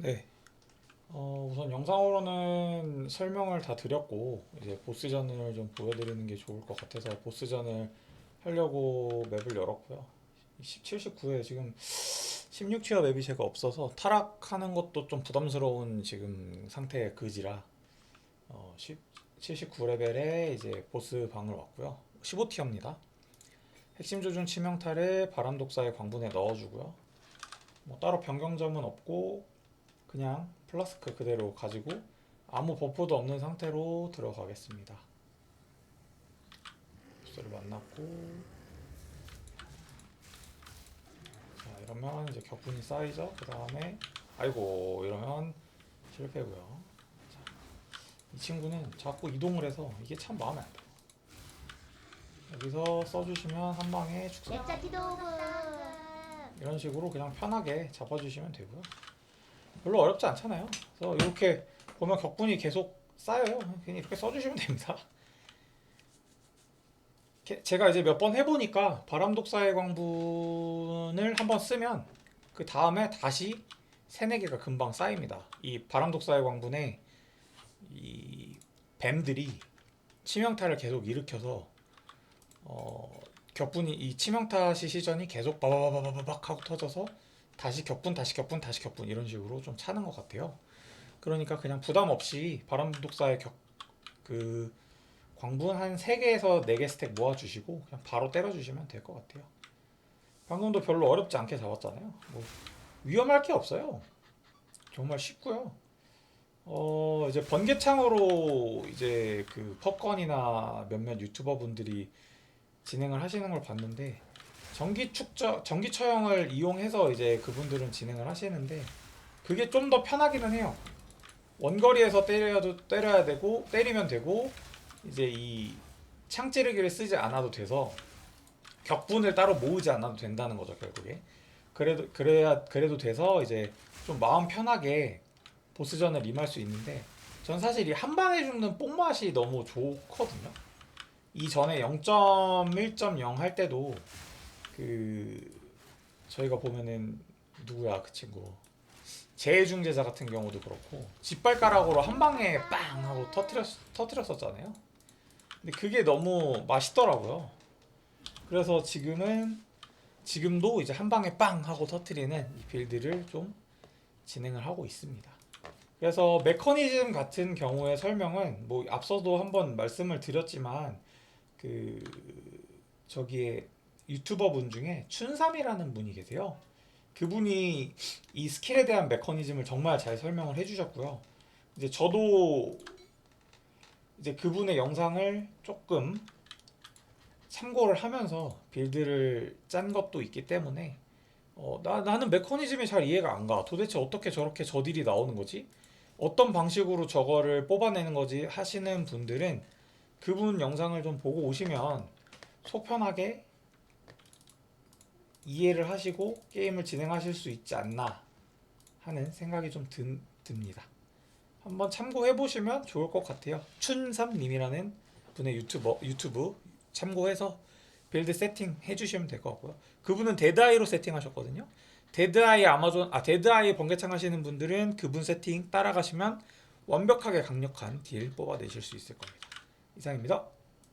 네. 어, 우선 영상으로는 설명을 다 드렸고 이제 보스전을 좀 보여드리는 게 좋을 것 같아서 보스전을 하려고 맵을 열었고요. 17, 19에 지금 16티어 맵이 제가 없어서 타락하는 것도 좀 부담스러운 지금 상태의 그지라 어, 79레벨에 이제 보스 방을 왔고요. 15티어입니다. 핵심 조준 치명타를 바람 독사의 광분에 넣어주고요. 뭐 따로 변경점은 없고 그냥 플라스크 그대로 가지고 아무 버프도 없는 상태로 들어가겠습니다. 보스를 만났고 자 이러면 이제 격분이 쌓이죠. 그 다음에 아이고 이러면 실패고요. 자, 이 친구는 자꾸 이동을 해서 이게 참 마음에 안 들어요. 여기서 써주시면 한 방에 축사 이런 식으로 그냥 편하게 잡아주시면 되고요. 별로 어렵지 않잖아요. 그래서 이렇게 보면 격분이 계속 쌓여요. 그냥 이렇게 써주시면 됩니다. 제가 이제 몇 번 해보니까 바람독사의 광분을 한번 쓰면 그 다음에 다시 개가 금방 쌓입니다. 이 바람독사의 광분에 이 뱀들이 치명타를 계속 일으켜서 어, 격분이 이 치명타 시시전이 계속 바바바바바박 하고 터져서 다시 격분 다시 격분 다시 격분 이런 식으로 좀 차는 것 같아요. 그러니까 그냥 부담 없이 바람독사의 격 그 광분 한 3개에서 4개 스택 모아주시고 그냥 바로 때려주시면 될 것 같아요. 방금도 별로 어렵지 않게 잡았잖아요. 뭐 위험할 게 없어요. 정말 쉽고요. 어 이제 번개창으로 이제 그 pop건이나 몇몇 유튜버 분들이 진행을 하시는 걸 봤는데 전기 축저 전기 처형을 이용해서 이제 그분들은 진행을 하시는데 그게 좀 더 편하기는 해요. 원거리에서 때려도 때려야 되고 때리면 되고 이제 이 창찌르기를 쓰지 않아도 돼서 격분을 따로 모으지 않아도 된다는 거죠 결국에. 그래도 그래야 그래도 돼서 이제 좀 마음 편하게 보스전을 임할 수 있는데 전 사실 이 한 방에 죽는 뽕맛이 너무 좋거든요. 이전에 0.1.0 할 때도 그 저희가 보면은 누구야 그 친구 재중재자 같은 경우도 그렇고 짓발가락으로 한 방에 빵 하고 터트렸 터트렸었잖아요. 근데 그게 너무 맛있더라고요. 그래서 지금은 지금도 이제 한 방에 빵 하고 터트리는 이 빌드를 좀 진행을 하고 있습니다. 그래서 메커니즘 같은 경우의 설명은 뭐 앞서도 한번 말씀을 드렸지만 그 저기에 유튜버 분 중에 춘삼이라는 분이 계세요. 그분이 이 스킬에 대한 메커니즘을 정말 잘 설명을 해주셨고요. 이제 저도 이제 그분의 영상을 조금 참고를 하면서 빌드를 짠 것도 있기 때문에 어, 나, 나는 메커니즘이 잘 이해가 안 가. 도대체 어떻게 저렇게 저 딜이 나오는 거지? 어떤 방식으로 저거를 뽑아내는 거지 하시는 분들은 그분 영상을 좀 보고 오시면 속 편하게 이해를 하시고 게임을 진행하실 수 있지 않나 하는 생각이 좀 든, 듭니다. 한번 참고해 보시면 좋을 것 같아요. 춘삼님이라는 분의 유튜버 유튜브 참고해서 빌드 세팅 해주시면 될 것 같고요. 그분은 데드아이로 세팅하셨거든요. 데드아이 아마존 아 데드아이 번개창 하시는 분들은 그분 세팅 따라가시면 완벽하게 강력한 딜 뽑아내실 수 있을 겁니다. 이상입니다.